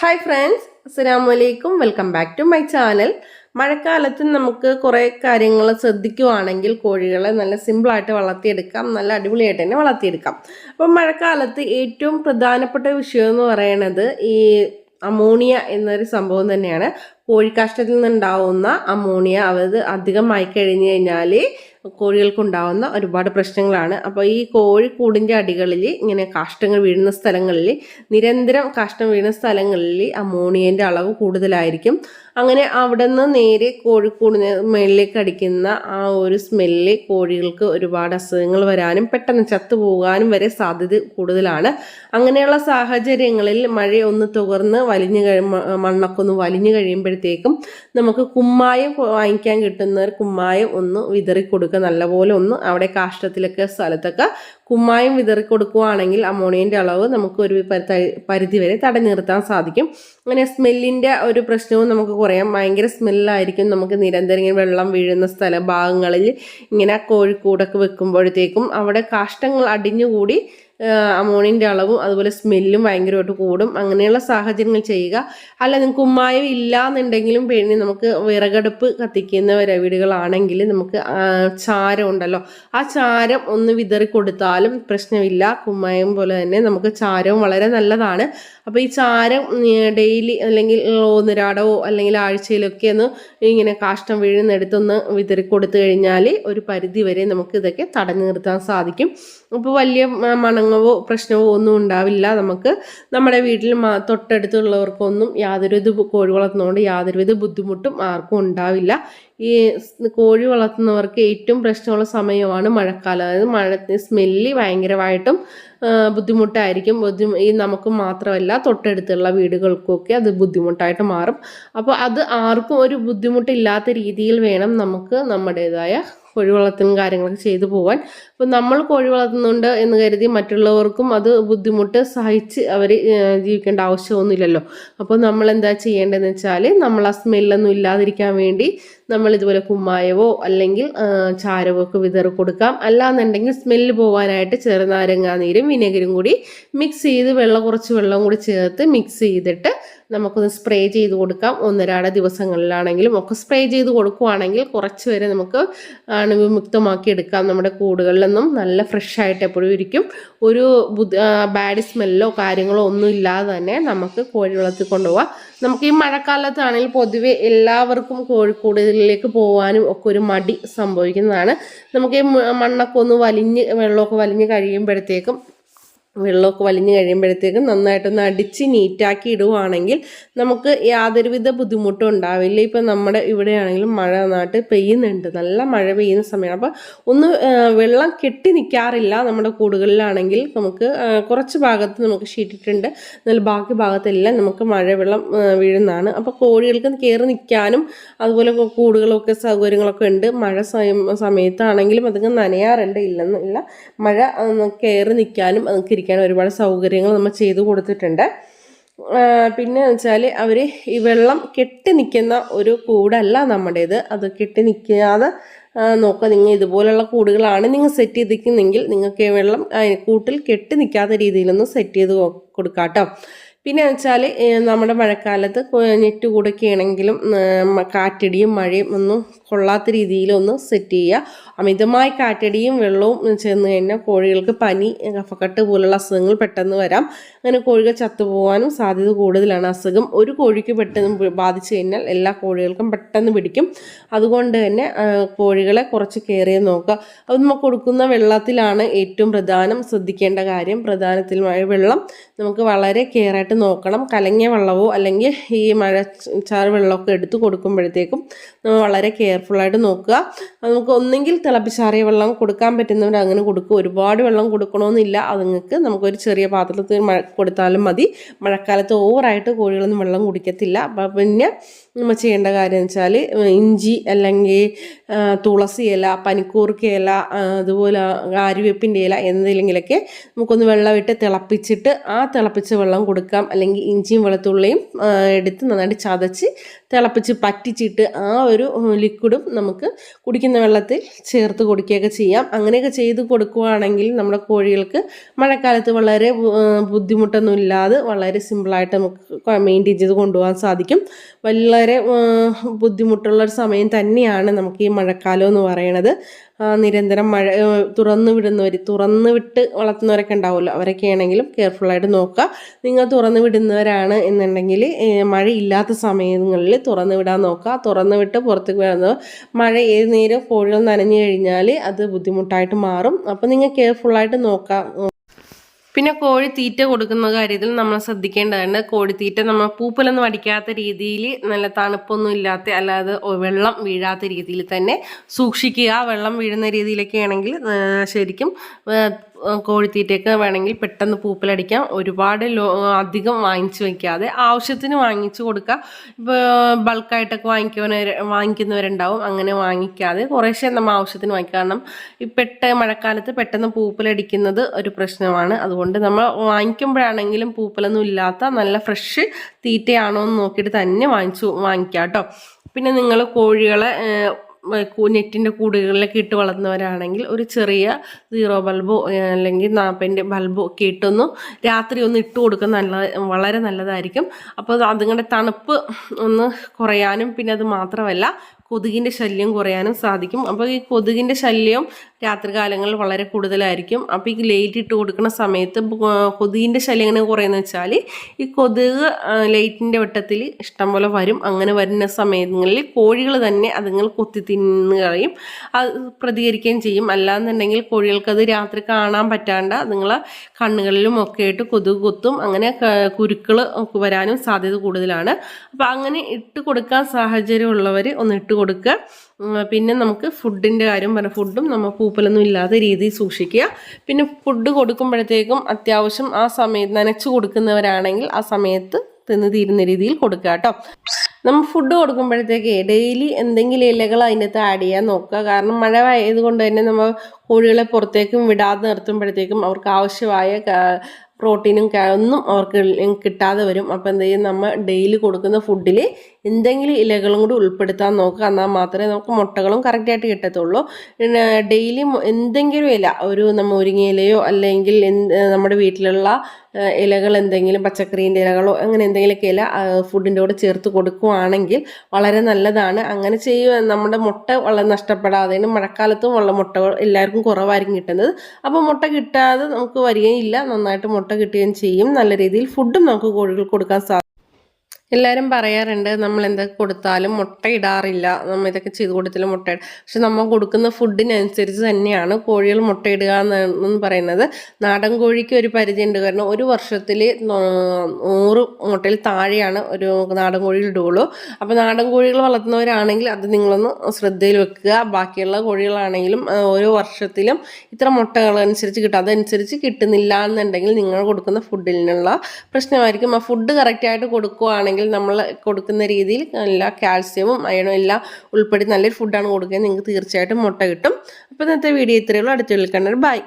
Hi friends അസ്സാമലൈക്കും welcome back to my channel മഴക്കാലത്ത് നമുക്ക് കുറേ കാര്യങ്ങൾ ശ്രദ്ധിക്കുവാണെങ്കിൽ കോഴികളെ നല്ല സിമ്പിളായിട്ട് വളർത്തിയെടുക്കാം. നല്ല അടിപൊളിയായിട്ട് തന്നെ വളർത്തിയെടുക്കാം. അപ്പം മഴക്കാലത്ത് ഏറ്റവും പ്രധാനപ്പെട്ട വിഷയം എന്ന് പറയുന്നത് ഈ അമോണിയ എന്നൊരു സംഭവം തന്നെയാണ്. കോഴിക്കാഷ്ടത്തിൽ നിന്നുണ്ടാവുന്ന അമോണിയ അത് അധികമായി കഴിഞ്ഞു കഴിഞ്ഞാൽ കോഴികൾക്കുണ്ടാവുന്ന ഒരുപാട് പ്രശ്നങ്ങളാണ്. അപ്പോൾ ഈ കോഴിക്കൂടിന്റെ അടികളിൽ ഇങ്ങനെ കാഷ്ടങ്ങൾ വീഴുന്ന സ്ഥലങ്ങളിൽ നിരന്തരം കാഷ്ടം വീഴുന്ന സ്ഥലങ്ങളിൽ അമോണിയന്റെ അളവ് കൂടുതലായിരിക്കും. അങ്ങനെ അവിടെ നിന്ന് നേരെ കോഴിക്കൂടിന് മേളിലേക്ക് അടിക്കുന്ന ആ ഒരു സ്മെല്ല് കോഴികൾക്ക് ഒരുപാട് അസുഖങ്ങൾ വരാനും പെട്ടെന്ന് ചത്തുപോകാനും വരെ സാധ്യത കൂടുതലാണ്. അങ്ങനെയുള്ള സാഹചര്യങ്ങളിൽ മഴ ഒന്ന് തുകർന്ന് വലിഞ്ഞു കഴി മണ്ണൊക്കെ ഒന്ന് വലിഞ്ഞു കഴിയുമ്പോഴത്തേക്കും നമുക്ക് കുമ്മായം വാങ്ങിക്കാൻ കിട്ടുന്നവർ കുമ്മായം ഒന്ന് വിതറി കൊടുക്കുക നല്ലപോലെ ഒന്ന് അവിടെ കാഷ്ടത്തിലൊക്കെ സ്ഥലത്തൊക്കെ കുമ്മായം വിതറി കൊടുക്കുകയാണെങ്കിൽ അമോണിയന്റെ അളവ് നമുക്ക് ഒരു പരിധി വരെ തടഞ്ഞു നിർത്താൻ സാധിക്കും. അങ്ങനെ സ്മെല്ലിന്റെ ഒരു പ്രശ്നവും നമുക്ക് കുറയാം. ഭയങ്കര സ്മെല്ലായിരിക്കും. നമുക്ക് നിരന്തരം ഇങ്ങനെ വെള്ളം വീഴുന്ന സ്ഥല ഭാഗങ്ങളിൽ ഇങ്ങനെ കോഴിക്കൂടൊക്കെ വെക്കുമ്പോഴത്തേക്കും അവിടെ കാഷ്ടങ്ങൾ അടിഞ്ഞുകൂടി അമോണിയന്റെ അളവും അതുപോലെ സ്മെല്ലും ഭയങ്കരമായിട്ട് കൂടും. അങ്ങനെയുള്ള സാഹചര്യങ്ങൾ ചെയ്യുക. അല്ല നിങ്ങൾക്ക് ഉമ്മായം ഇല്ല എന്നുണ്ടെങ്കിലും പിന്നെ നമുക്ക് വിറകടുപ്പ് കത്തിക്കുന്ന വീടുകളാണെങ്കിൽ നമുക്ക് ചാരം ഉണ്ടല്ലോ. ആ ചാരം ഒന്ന് വിതറി കൊടുത്താലും പ്രശ്നമില്ല. കുമ്മായം പോലെ തന്നെ നമുക്ക് ചാരവും വളരെ നല്ലതാണ്. അപ്പോൾ ഈ ചാരം ഡെയിലി അല്ലെങ്കിൽ ഒന്നിരാടവോ അല്ലെങ്കിൽ ആഴ്ചയിലൊക്കെ ഒന്ന് ഇങ്ങനെ കാഷ്ടം വീഴുന്നെടുത്തൊന്ന് വിതറി കൊടുത്തു കഴിഞ്ഞാൽ ഒരു പരിധി വരെ നമുക്ക് ഇതൊക്കെ തടഞ്ഞു നിർത്താൻ സാധിക്കും. അപ്പോൾ വലിയ മണങ്ങവോ പ്രശ്നമോ ഒന്നും ഉണ്ടാവില്ല. നമുക്ക് നമ്മുടെ വീട്ടിൽ തൊട്ടടുത്തുള്ളവർക്കൊന്നും യാതൊരുവിധ കോഴി വളർത്തുന്നതുകൊണ്ട് യാതൊരുവിധ ബുദ്ധിമുട്ടും ആർക്കും ഉണ്ടാവില്ല. ഈ കോഴി വളർത്തുന്നവർക്ക് ഏറ്റവും പ്രശ്നമുള്ള സമയമാണ് മഴക്കാലം. അതായത് മഴ സ്മെല്ല് ഭയങ്കരമായിട്ടും ബുദ്ധിമുട്ടായിരിക്കും. ബുദ്ധിമു ഈ നമുക്ക് മാത്രമല്ല തൊട്ടടുത്തുള്ള വീടുകൾക്കൊക്കെ അത് ബുദ്ധിമുട്ടായിട്ട് മാറും. അപ്പോൾ അത് ആർക്കും ഒരു ബുദ്ധിമുട്ടില്ലാത്ത രീതിയിൽ വേണം നമുക്ക് നമ്മുടേതായ കോഴി വളർത്തലും കാര്യങ്ങളൊക്കെ ചെയ്തു പോകാൻ അപ്പം നമ്മൾ കോഴി വളർത്തുന്നുണ്ട് എന്ന് കരുതി മറ്റുള്ളവർക്കും അത് ബുദ്ധിമുട്ട് സഹിച്ച് അവർ ജീവിക്കേണ്ട ആവശ്യമൊന്നുമില്ലല്ലോ. അപ്പോൾ നമ്മൾ എന്താ ചെയ്യേണ്ടതെന്ന് വെച്ചാൽ നമ്മൾ ആ സ്മെല്ലൊന്നും ഇല്ലാതിരിക്കാൻ വേണ്ടി നമ്മൾ ഇതുപോലെ കുമ്മായവോ അല്ലെങ്കിൽ ചാരവോ ഒക്കെ വിതറി കൊടുക്കാം. അല്ലാന്നുണ്ടെങ്കിൽ സ്മെല്ല് പോകാനായിട്ട് ചെറുനാരങ്ങാനീരും വിനെഗരും കൂടി മിക്സ് ചെയ്ത് വെള്ളം കുറച്ച് വെള്ളം കൂടി ചേർത്ത് മിക്സ് ചെയ്തിട്ട് നമുക്കൊന്ന് സ്പ്രേ ചെയ്ത് കൊടുക്കാം. ഒന്നരാട ദിവസങ്ങളിലാണെങ്കിലും ഒക്കെ സ്പ്രേ ചെയ്ത് കൊടുക്കുവാണെങ്കിൽ കുറച്ച് വരെ നമുക്ക് അണുവിമുക്തമാക്കി എടുക്കാം. നമ്മുടെ കൂടുകളിലൊന്നും നല്ല ഫ്രഷ് ആയിട്ട് എപ്പോഴും ഇരിക്കും. ഒരു ബാഡ് സ്മെല്ലോ കാര്യങ്ങളോ ഒന്നും ഇല്ലാതെ തന്നെ നമുക്ക് കോഴി വളർത്തി കൊണ്ടുപോകാം നമുക്ക് ഈ മഴക്കാലത്താണെങ്കിൽ പൊതുവെ എല്ലാവർക്കും കോഴിക്കൂടുകളിലേക്ക് പോകാനും ഒക്കെ ഒരു മടി സംഭവിക്കുന്നതാണ്. നമുക്ക് ഈ മണ്ണൊക്കെ ഒന്ന് വലിഞ്ഞ് വെള്ളമൊക്കെ വലിഞ്ഞ് കഴിയുമ്പോഴത്തേക്കും വെള്ളമൊക്കെ വലിഞ്ഞു കഴിയുമ്പോഴത്തേക്കും നന്നായിട്ടൊന്ന് അടിച്ച് നീറ്റാക്കി ഇടുവാണെങ്കിൽ നമുക്ക് യാതൊരുവിധ ബുദ്ധിമുട്ടും ഉണ്ടാവില്ല. ഇപ്പം നമ്മുടെ ഇവിടെയാണെങ്കിലും മഴ നന്നായിട്ട് പെയ്യുന്നുണ്ട്. നല്ല മഴ പെയ്യുന്ന സമയമാണ്. അപ്പോൾ ഒന്ന് വെള്ളം കെട്ടി നിൽക്കാറില്ല നമ്മുടെ കൂടുകളിലാണെങ്കിൽ നമുക്ക് കുറച്ച് ഭാഗത്ത് നമുക്ക് ഷീറ്റിട്ടുണ്ട്. എന്നാൽ ബാക്കി ഭാഗത്തെല്ലാം നമുക്ക് മഴവെള്ളം വീഴുന്നതാണ്. അപ്പോൾ കോഴികൾക്ക് കയറി നിൽക്കാനും അതുപോലെ കൂടുകളൊക്കെ സൗകര്യങ്ങളൊക്കെ ഉണ്ട്. മഴ സമയത്താണെങ്കിലും അതൊക്കെ നനയാറുണ്ട്. ഇല്ലെന്നില്ല മഴ കയറി നിൽക്കാനും അതൊക്കെ ഇരിക്കാൻ ഒരുപാട് സൗകര്യങ്ങൾ നമ്മൾ ചെയ്തു കൊടുത്തിട്ടുണ്ട്. പിന്നെ വെച്ചാൽ അവർ ഈ വെള്ളം കെട്ടി നിൽക്കുന്ന ഒരു കൂടല്ല നമ്മുടേത്. അത് കെട്ടി നിൽക്കാതെ നോക്കുക നിങ്ങൾ ഇതുപോലുള്ള കൂടുകളാണ് നിങ്ങൾ സെറ്റ് ചെയ്തിരിക്കുന്നെങ്കിൽ നിങ്ങൾക്ക് വെള്ളം കൂട്ടിൽ കെട്ടി നിൽക്കാത്ത രീതിയിലൊന്നും സെറ്റ് ചെയ്ത് കൊടുക്കാം പിന്നെ വെച്ചാൽ നമ്മുടെ മഴക്കാലത്ത് നെറ്റ് കൂടൊക്കെയാണെങ്കിലും കാറ്റടിയും മഴയും ഒന്നും കൊള്ളാത്ത രീതിയിലൊന്ന് സെറ്റ് ചെയ്യുക. അമിതമായി കാറ്റടിയും വെള്ളവും ചെന്ന് കഴിഞ്ഞാൽ കോഴികൾക്ക് പനി കഫക്കെട്ട് പോലുള്ള അസുഖങ്ങൾ പെട്ടെന്ന് വരാം. അങ്ങനെ കോഴികൾ ചത്തുപോകാനും സാധ്യത കൂടുതലാണ്. അസുഖം ഒരു കോഴിക്ക് പെട്ടെന്ന് ബാധിച്ചു കഴിഞ്ഞാൽ എല്ലാ കോഴികൾക്കും പെട്ടെന്ന് പിടിക്കും. അതുകൊണ്ട് തന്നെ കോഴികളെ കുറച്ച് കെയർ ചെയ്ത് നോക്കുക. അത് നമ്മൾ കൊടുക്കുന്ന വെള്ളത്തിലാണ് ഏറ്റവും പ്രധാനം. ശ്രദ്ധിക്കേണ്ട കാര്യം പ്രധാനത്തിൽ വെള്ളം നമുക്ക് വളരെ കെയർ ആയിട്ട് നോക്കണം. കലങ്ങിയ വെള്ളവോ അല്ലെങ്കിൽ ഈ മഴ ചാറ് വെള്ളമൊക്കെ എടുത്ത് കൊടുക്കുമ്പോഴത്തേക്കും നമ്മൾ വളരെ കെയർഫുള്ളായിട്ട് നോക്കുക. നമുക്ക് ഒന്നെങ്കിൽ തിളപ്പിച്ചാറിയ വെള്ളം കൊടുക്കാൻ പറ്റുന്നവർ അങ്ങനെ കൊടുക്കുക ഒരുപാട് വെള്ളം കൊടുക്കണമെന്നില്ല അതുങ്ങൾക്ക് നമുക്കൊരു ചെറിയ പാത്രത്തിൽ കൊടുത്താലും മതി. മഴക്കാലത്ത് ഓവറായിട്ട് കോഴികളൊന്നും വെള്ളം കുടിക്കത്തില്ല. അപ്പം പിന്നെ നമ്മൾ ചെയ്യേണ്ട കാര്യം എന്ന് വെച്ചാൽ ഇഞ്ചി അല്ലെങ്കിൽ തുളസി ഇല പനിക്കൂർക്ക ഇല അതുപോലെ ആര്യവേപ്പിന്റെ ഇല എന്തെങ്കിലുമൊക്കെ നമുക്കൊന്ന് വെള്ളമിട്ട് തിളപ്പിച്ചിട്ട് ആ തിളപ്പിച്ച വെള്ളം കൊടുക്കാം. അല്ലെങ്കിൽ ഇഞ്ചിയും വെളുത്തുള്ളിയും എടുത്ത് നന്നായിട്ട് ചതച്ച് തിളപ്പിച്ച് പറ്റിച്ചിട്ട് ആ ഒരു ലിക്വിഡും നമുക്ക് കുടിക്കുന്ന വെള്ളത്തിൽ ചേർത്ത് കൊടുക്കുകയൊക്കെ ചെയ്യാം. അങ്ങനെയൊക്കെ ചെയ്ത് കൊടുക്കുകയാണെങ്കിൽ നമ്മുടെ കോഴികൾക്ക് മഴക്കാലത്ത് വളരെ ബുദ്ധിമുട്ടൊന്നും ഇല്ലാതെ വളരെ സിമ്പിളായിട്ട് നമുക്ക് മെയിന്റെയിൻ ചെയ്ത് കൊണ്ടുപോകാൻ സാധിക്കും. വളരെ ബുദ്ധിമുട്ടുള്ള ഒരു സമയം തന്നെയാണ് നമുക്ക് ഈ മഴക്കാലം എന്ന് പറയുന്നത്. ആ, നിരന്തരം മഴ തുറന്നു വിടുന്നവർ തുറന്നു വിട്ട് വളർത്തുന്നവരൊക്കെ ഉണ്ടാവുമല്ലോ. അവരൊക്കെ ആണെങ്കിലും കെയർഫുള്ളായിട്ട് നോക്കുക. നിങ്ങൾ തുറന്നു വിടുന്നവരാണ് എന്നുണ്ടെങ്കിൽ മഴയില്ലാത്ത സമയങ്ങളിൽ തുറന്നു വിടാൻ നോക്കുക. തുറന്നു വിട്ട് പുറത്തേക്ക് വരുന്നത് മഴ ഏത് നേരം കോഴികൾ നനഞ്ഞു കഴിഞ്ഞാൽ അത് ബുദ്ധിമുട്ടായിട്ട് മാറും. അപ്പോൾ നിങ്ങൾ കെയർഫുള്ളായിട്ട് നോക്കുക. പിന്നെ കോഴി തീറ്റ കൊടുക്കുന്ന കാര്യത്തിൽ നമ്മൾ ശ്രദ്ധിക്കേണ്ടതുണ്ട്. കോഴിത്തീറ്റ നമ്മൾ പൂപ്പലൊന്നും അടിക്കാത്ത രീതിയിൽ നല്ല തണുപ്പൊന്നും ഇല്ലാത്ത അല്ലാതെ വെള്ളം വീഴാത്ത രീതിയിൽ തന്നെ സൂക്ഷിക്കുക. വെള്ളം വീഴുന്ന രീതിയിലൊക്കെ ആണെങ്കിൽ ശരിക്കും കോഴിത്തീറ്റയൊക്കെ വേണമെങ്കിൽ പെട്ടെന്ന് പൂപ്പലടിക്കാം. ഒരുപാട് ലോ അധികം വാങ്ങിച്ചു വയ്ക്കാതെ ആവശ്യത്തിന് വാങ്ങിച്ചു കൊടുക്കുക. ഇപ്പോൾ ബൾക്കായിട്ടൊക്കെ വാങ്ങിക്കുന്നവർ വാങ്ങിക്കുന്നവരുണ്ടാവും. അങ്ങനെ വാങ്ങിക്കാതെ കുറേശ്ശെ നമ്മൾ ആവശ്യത്തിന് വാങ്ങിക്കുക കാരണം ഈ പെട്ട മഴക്കാലത്ത് പെട്ടെന്ന് പൂപ്പലടിക്കുന്നത് ഒരു പ്രശ്നമാണ്. അതുകൊണ്ട് നമ്മൾ വാങ്ങിക്കുമ്പോഴാണെങ്കിലും പൂപ്പലൊന്നും ഇല്ലാത്ത നല്ല ഫ്രഷ് തീറ്റയാണോ എന്ന് നോക്കിയിട്ട് തന്നെ വാങ്ങിച്ചു വാങ്ങിക്കാം കേട്ടോ. പിന്നെ നിങ്ങൾ കോഴികളെ നെറ്റിന്റെ കൂടുകളിലൊക്കെ ഇട്ട് വളർന്നവരാണെങ്കിൽ ഒരു ചെറിയ സീറോ ബൾബോ അല്ലെങ്കിൽ നാൽപ്പതിന്റെ ബൾബോ ഒക്കെ ഇട്ടൊന്ന് രാത്രി ഒന്ന് ഇട്ട് കൊടുക്കുന്നത് നല്ല വളരെ നല്ലതായിരിക്കും. അപ്പോൾ അതുങ്ങളുടെ തണുപ്പ് ഒന്ന് കുറയാനും പിന്നെ അത് മാത്രമല്ല കൊതുകിന്റെ ശല്യം കുറയാനും സാധിക്കും. അപ്പോൾ ഈ കൊതുകിന്റെ ശല്യം രാത്രികാലങ്ങളിൽ വളരെ കൂടുതലായിരിക്കും. അപ്പോൾ ഈ ലൈറ്റ് ഇട്ട് കൊടുക്കുന്ന സമയത്ത് കൊതുകിന്റെ ശല്യം എങ്ങനെ കുറയുന്നത് വെച്ചാൽ ഈ കൊതുക് ലൈറ്റിന്റെ വെട്ടത്തിൽ ഇഷ്ടംപോലെ വരും. അങ്ങനെ വരുന്ന സമയങ്ങളിൽ കോഴികൾ തന്നെ അതുങ്ങൾ കൊത്തി തിന്നു കളയും. അത് പ്രതികരിക്കുകയും ചെയ്യും. അല്ലാന്നുണ്ടെങ്കിൽ കോഴികൾക്കത് രാത്രി കാണാൻ പറ്റാണ്ട് അതുങ്ങളെ കണ്ണുകളിലും ഒക്കെ ആയിട്ട് കൊതുക് കൊത്തും. അങ്ങനെ കുരുക്കൾ വരാനും സാധ്യത കൂടുതലാണ്. അപ്പോൾ അങ്ങനെ ഇട്ട് കൊടുക്കാൻ സാഹചര്യമുള്ളവർ ഒന്ന് ഇട്ട് കൊടുക്കുക. പിന്നെ നമുക്ക് ഫുഡിന്റെ കാര്യം പറഞ്ഞ ഫുഡും നമ്മൾ പൂപ്പലൊന്നും ഇല്ലാത്ത രീതിയിൽ സൂക്ഷിക്കുക. പിന്നെ ഫുഡ് കൊടുക്കുമ്പോഴത്തേക്കും അത്യാവശ്യം ആ സമയത്ത് നനച്ച് കൊടുക്കുന്നവരാണെങ്കിൽ ആ സമയത്ത് തിന്ന് തീരുന്ന രീതിയിൽ കൊടുക്കുക കേട്ടോ. നമ്മൾ ഫുഡ് കൊടുക്കുമ്പോഴത്തേക്ക് ഡെയിലി എന്തെങ്കിലും ഇലകൾ അതിനകത്ത് ആഡ് ചെയ്യാൻ നോക്കുക. കാരണം മഴ ആയതുകൊണ്ട് തന്നെ നമ്മൾ കോഴികളെ പുറത്തേക്കും വിടാതെ നിർത്തുമ്പോഴത്തേക്കും അവർക്ക് ആവശ്യമായ പ്രോട്ടീനും ഒന്നും അവർക്ക് കിട്ടാതെ വരും. അപ്പോൾ എന്ത് ചെയ്യും? നമ്മൾ ഡെയിലി കൊടുക്കുന്ന ഫുഡിൽ എന്തെങ്കിലും ഇലകളും കൂടി ഉൾപ്പെടുത്താൻ നോക്കുക. എന്നാൽ മാത്രമേ നമുക്ക് മുട്ടകളും കറക്റ്റായിട്ട് കിട്ടത്തുള്ളൂ. ഡെയിലി എന്തെങ്കിലും ഇല ഒരു നമ്മൾ മുരിങ്ങയിലയോ അല്ലെങ്കിൽ നമ്മുടെ വീട്ടിലുള്ള ഇലകൾ എന്തെങ്കിലും പച്ചക്കറീന്റെ ഇലകളോ അങ്ങനെ എന്തെങ്കിലുമൊക്കെ ഇല ഫുഡിന്റെ കൂടെ ചേർത്ത് കൊടുക്കുകയാണെങ്കിൽ വളരെ നല്ലതാണ്. അങ്ങനെ ചെയ്യുക നമ്മുടെ മുട്ട വളരെ നഷ്ടപ്പെടാതെ മഴക്കാലത്തും ഉള്ള മുട്ടകൾ എല്ലാവർക്കും കുറവായിരിക്കും കിട്ടുന്നത്. അപ്പോൾ മുട്ട കിട്ടാതെ നമുക്ക് വരികയില്ല നന്നായിട്ട് മുട്ട കിട്ടുകയും ചെയ്യും. നല്ല രീതിയിൽ ഫുഡും നമുക്ക് കോഴികൾ കൊടുക്കാൻ സാധിക്കും. എല്ലാവരും പറയാറുണ്ട് നമ്മൾ എന്തൊക്കെ കൊടുത്താലും മുട്ട ഇടാറില്ല. നമ്മൾ ഇതൊക്കെ ചെയ്ത് കൊടുത്താലും മുട്ട പക്ഷെ നമ്മൾ കൊടുക്കുന്ന ഫുഡിനനുസരിച്ച് തന്നെയാണ് കോഴികൾ മുട്ട ഇടുക എന്ന് പറയുന്നത്. നാടൻ കോഴിക്ക് ഒരു പരിധിയുണ്ട്. കാരണം ഒരു വർഷത്തിൽ നൂറ് മുട്ടയിൽ താഴെയാണ് ഒരു നാടൻ കോഴി ഇടുകയുള്ളൂ. അപ്പോൾ നാടൻ കോഴികൾ വളർത്തുന്നവരാണെങ്കിൽ അത് നിങ്ങളൊന്ന് ശ്രദ്ധയിൽ വെക്കുക. ബാക്കിയുള്ള കോഴികളാണെങ്കിലും ഓരോ വർഷത്തിലും ഇത്ര മുട്ടകൾ അനുസരിച്ച് കിട്ടും. അതനുസരിച്ച് കിട്ടുന്നില്ല എന്നുണ്ടെങ്കിൽ നിങ്ങൾ കൊടുക്കുന്ന ഫുഡിനുള്ള പ്രശ്നമായിരിക്കും. ആ ഫുഡ് കറക്റ്റായിട്ട് കൊടുക്കുകയാണെങ്കിൽ നമ്മൾ കൊടുക്കുന്ന രീതിയിൽ എല്ലാ കാൽസ്യവും അയണും എല്ലാം ഉൾപ്പെടുത്തി നല്ലൊരു ഫുഡാണ് കൊടുക്കുക നിങ്ങൾക്ക് തീർച്ചയായിട്ടും മുട്ട കിട്ടും. അപ്പോൾ ഇന്നത്തെ വീഡിയോ ഇത്രയേ ഉള്ളൂ. അടുത്ത വിളിക്കണ്ടത് ബൈ